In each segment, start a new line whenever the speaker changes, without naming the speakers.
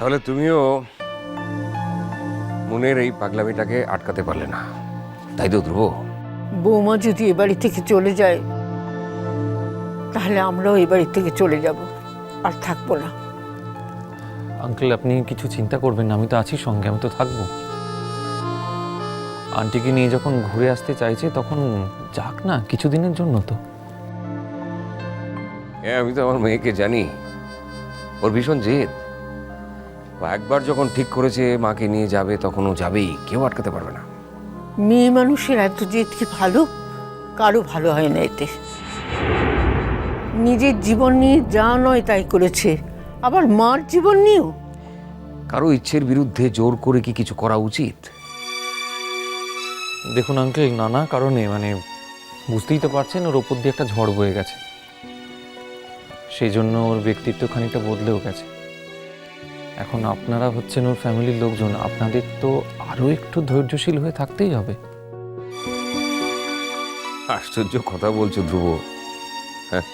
তাহলে তুমিও মনের এই পাগলামিটাকে আটকাতে পারলে না। তাই তো ধ্রুব?
বৌমা যদি এ বাড়ি থেকে চলে যায় তাহলে আমরাও এ বাড়ি থেকে চলে যাব আর থাকব না।
আঙ্কেল আপনি কিছু চিন্তা করবেন না আমি তো আছি সঙ্গে আমি তো থাকব। আন্টিকে নিয়ে যখন ঘুরে আসতে চাইছে তখন যাক না কিছুদিনের জন্য তো।
হ্যাঁ আমি তো আমার মেয়েকে জানি। ওর ভীষণ জেদ। একবার যখন ঠিক করেছে মাকে নিয়ে যাবে তখন ও যাবেই কেউ আটকাতে পারবে না।
মেয়ে মানুষের এত জেদ কি ভালো কারও ভালো হয় না এতে। নিজের জীবন নিয়ে যা নয় তাই করেছে আবার মার জীবন নিয়েও?
কারও ইচ্ছের বিরুদ্ধে জোর করে কি কিছু করা উচিত?
দেখুন আঙ্কেল নানা কারণে মানে বুঝতেই তো পারছেন ওর ওপর দিয়ে একটা ঝড় বয়ে গেছে। সেই জন্য ওর ব্যক্তিত্ব খানিকটা বদলেও গেছে। এখন আপনারা হচ্ছেন ওর ফ্যামিলির লোকজন, আপনাদের তো আরও একটু ধৈর্যশীল হয়ে থাকতেই হবে।
আশ্চর্য কথা বলছো ধ্রুব। হ্যাঁ।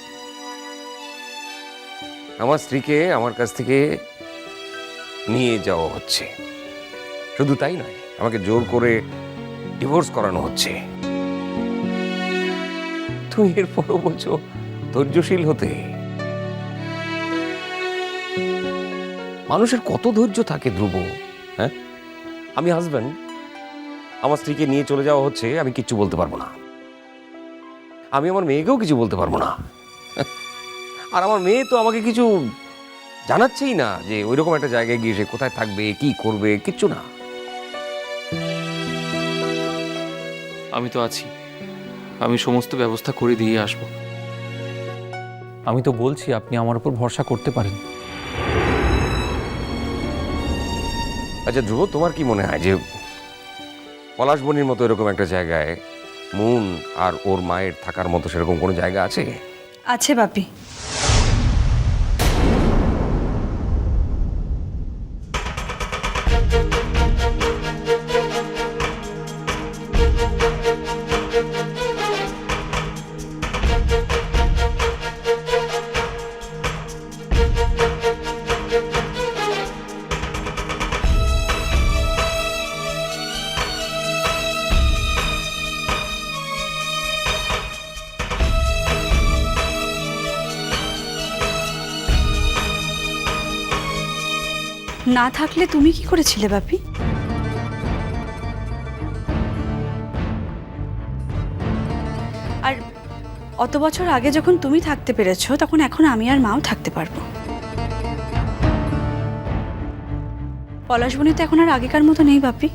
আমার স্ত্রীকে আমার কাছ থেকে নিয়ে যাওয়া হচ্ছে। শুধু তাই নয়, আমাকে জোর করে ডিভোর্স করানো হচ্ছে। তুমি এরপরও বলছো ধৈর্যশীল হতে। মানুষের কত ধৈর্য থাকে ধ্রুব? হ্যাঁ? আমি হাজব্যান্ড আমার স্ত্রীকে নিয়ে চলে যাওয়া হচ্ছে আমি কিচ্ছু বলতে পারব না। আমি আমার মেয়েকেও কিছু বলতে পারব না। আর আমার মেয়ে তো আমাকে কিছু জানাচ্ছেই না যে ওইরকম একটা জায়গায় গিয়ে সে কোথায় থাকবে কি করবে কিচ্ছু না।
আমি তো আছি। আমি সমস্ত ব্যবস্থা করে দিয়ে আসব। আমি তো বলছি আপনি আমার উপর ভরসা করতে পারেন।
আচ্ছা ধ্রুব, তোমার কি মনে হয় যে পলাশবনির মতো এরকম একটা জায়গায় মুন আর ওর মায়ের থাকার মতো সেরকম কোনো জায়গা আছে?
আছে, বাপি। না থাকলে তুমি কি করেছিলে, বাপি? আর অত বছর আগে যখন তুমি থাকতে পেরেছ, তখন এখন আমি আর মাও থাকতে পারব। পলাশবনি তো এখন আর আগেকার মতো নেই, বাপি।